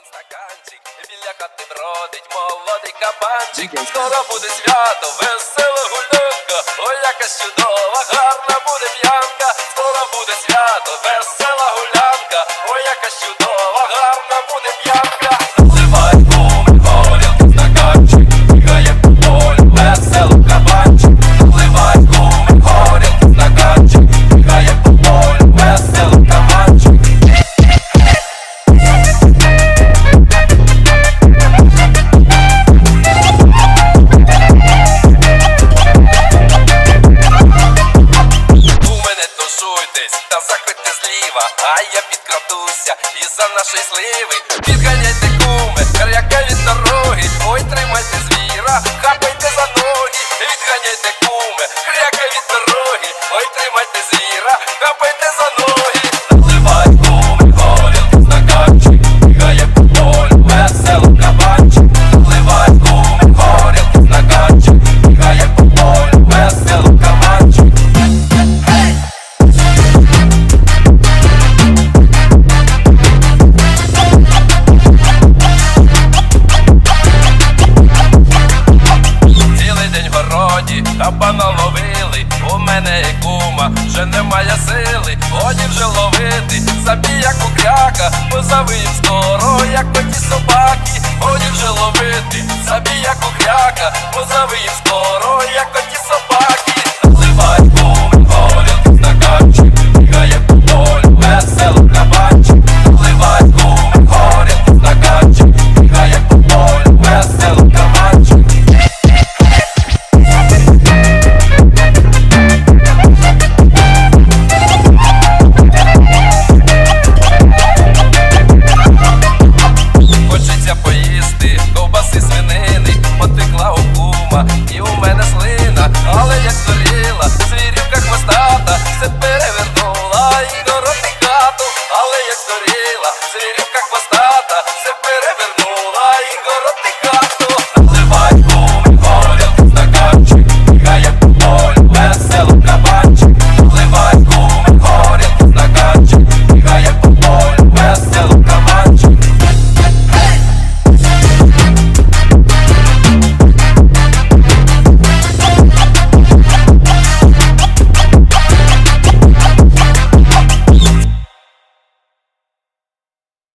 он стаканчик, біля хати бродить молодий кабанчик. Скоро буде свято, весела гулянка, ой, яка чудова, гарна тушуйтесь та заходьте зліва, а я підкрадуся і за нашої сливи. Підганяйте куми, кар'яка від дороги, ой, тримайте звіра, хапайте за ноги, відганяйте городі, наловили, ловили, у мене і кума, вже немає сили, годі вже ловити, забій як кукляка, їм скоро, як оті собаки, годі сила, как восстание.